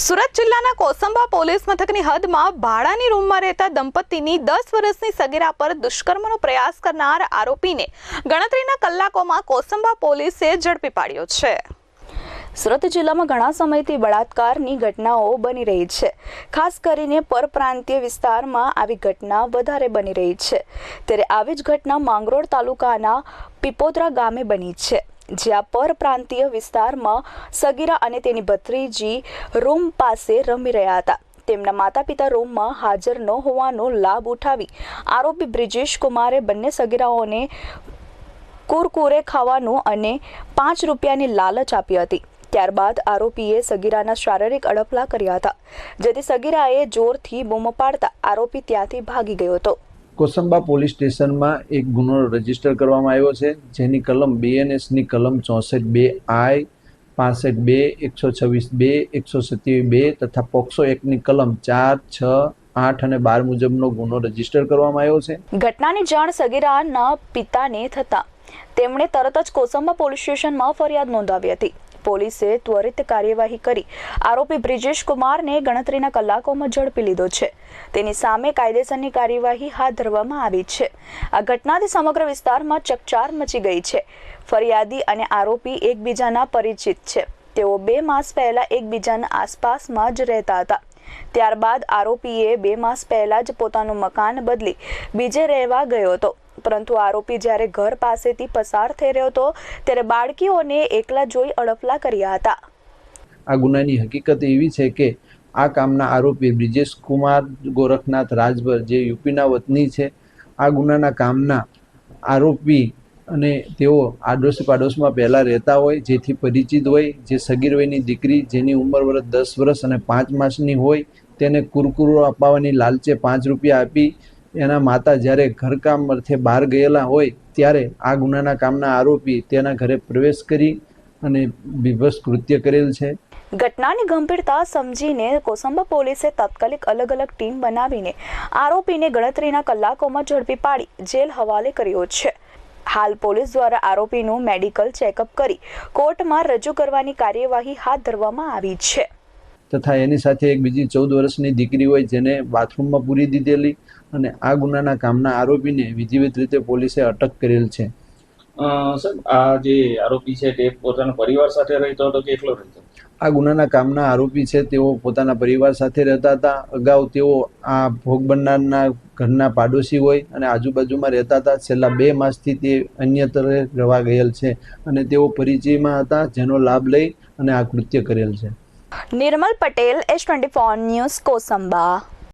સુરત જિલ્લાના કોસંબા પોલીસ મથકની હદમાં ભાડાની રૂમમાં રહેતા દંપતીની દસ વર્ષની સગીરા પર દુષ્કર્મનો પ્રયાસ કરનાર આરોપીને ગણતરીના કલાકોમાં કોસંબા પોલીસે ઝડપી પાડ્યો છે. સુરત જિલ્લામાં ઘણા સમયથી બળાત્કારની ઘટનાઓ બની રહી છે. ખાસ કરીને પરપ્રાંતીય વિસ્તારમાં આવી ઘટના વધારે બની રહી છે. ત્યારે આવી જ ઘટના માંગરોળ તાલુકાના પીપોદરા ગામે બની છે. જ્યાં પરપ્રાંતીય વિસ્તારમાં સગીરા અને તેની ભત્રીજી રૂમ પાસે રમી રહ્યા હતા. તેમના માતા પિતા રૂમમાં હાજર ન હોવાનો લાભ ઉઠાવી આરોપી બ્રિજેશ કુમારે બંને સગીરાઓને કુરકુરે ખાવાનું અને પાંચ રૂપિયાની લાલચ આપી હતી. ત્યારબાદ આરોપીએ સગીરાના શારીરિક અડપલા કર્યા હતા, જેથી સગીરાએ જોરથી બૂમ પાડતા આરોપી ત્યાંથી ભાગી ગયો હતો. કોસંબા પોલીસ સ્ટેશનમાં એક ગુનો રજિસ્ટર કરવામાં આવ્યો છે, જેની કલમ બીએનએસની કલમ ચોસઠ બે આઈ પાસઠ બે, એકસો છવ્વીસ બે, એકસો સત્યાવીસ બે તથા પોક્સો એક્ટની કલમ ચાર, છ, આઠ અને બાર મુજબનો ગુનો રજિસ્ટર કરવામાં આવ્યો છે. ઘટનાની જાણ સગીરાના પિતાને થતાં તેમણે તરત જ કોસંબા પોલીસ સ્ટેશનમાં ફરિયાદ નોંધાવી હતી. પોલીસે ત્વરિત કાર્યવાહી કરી. આરોપી બ્રિજેશ કુમારને ગણતરીના કલાકોમાં ઝડપી લીધો છે. તેની સામે કાયદેસરની કાર્યવાહી હાથ ધરવામાં આવી છે. આ ઘટનાથી સમગ્ર વિસ્તારમાં ચકચાર મચી ગઈ છે. ફરિયાદી અને આરોપી એકબીજાના પરિચિત છે. તેઓ બે માસ પહેલા એકબીજાના આસપાસમાં જ રહેતા હતા. ત્યારબાદ આરોપીએ બે માસ પહેલા જ પોતાનું મકાન બદલી બીજે રહેવા ગયો હતો. પરંતુ આરોપી જ્યારે ઘર પાસેથી પસાર થઈ રહ્યો હતો, ત્યારે બાળકીઓને એકલા જોઈ અડફલા કર્યા હતા. આ ગુનાની હકીકત એવી છે કે આ કામના આરોપી બ્રિજેશ કુમાર ગોરખનાથ રાજભર, જે યુપીના વતની છે, આ ગુનાના કામના આરોપી અને તેઓ આડોશી પાડોશમાં પહેલાં રહેતા હોય, જેથી પરિચિત હોય, જે સગીર વયની દીકરી જેની ઉંમર વર્ષ દસ વર્ષ અને પાંચ માસની હોય, તેને કુરકુરો અપાવવાની લાલચે પાંચ રૂપિયા આપી એના માતા જ્યારે ઘરકામ અર્થે બહાર ગયેલા હોય, ત્યારે આ ગુનાના કામના આરોપી તેના ઘરે પ્રવેશ કરી અને બીભસ કૃત્ય કરેલ છે. ઘટનાની ગંભીરતા સમજીને કોસંબા પોલીસે તાત્કાલિક અલગ અલગ ટીમ બનાવીને આરોપીને ગણતરીના કલાકોમાં ઝડપી પાડી જેલ હવાલે કર્યો છે. હાલ પોલીસ દ્વારા આરોપીનું મેડિકલ ચેકઅપ કરી કોર્ટમાં રજૂ કરવાની કાર્યવાહી હાથ ધરવામાં આવી છે. તથા એની સાથે એક બીજી ચૌદ વર્ષની દીકરી હોય જેને બાથરૂમમાં પૂરી દીધેલી અને આ ગુનાના કામના આરોપીને વિધિવત રીતે પોલીસે અટક કરેલ છે. આ જે આરોપી છે તે પોતાના પરિવાર સાથે રહેતો હતો કે એકલો રહેતો આ ગુનાના કામના આરોપી છે તેઓ પોતાના પરિવાર સાથે રહેતા હતા. અગાઉ તેઓ આ ભોગ બનનારના ઘરના પાડોશી હોય અને આજુબાજુમાં રહેતા હતા. છેલ્લા બે માસથી તે અન્યત્ર રહેવા ગયેલ છે અને તેઓ પરિચયમાં હતા જેનો લાભ લઈ અને આ કૃત્ય કરેલ છે. Nirmal Patel S twenty four news Kosamba.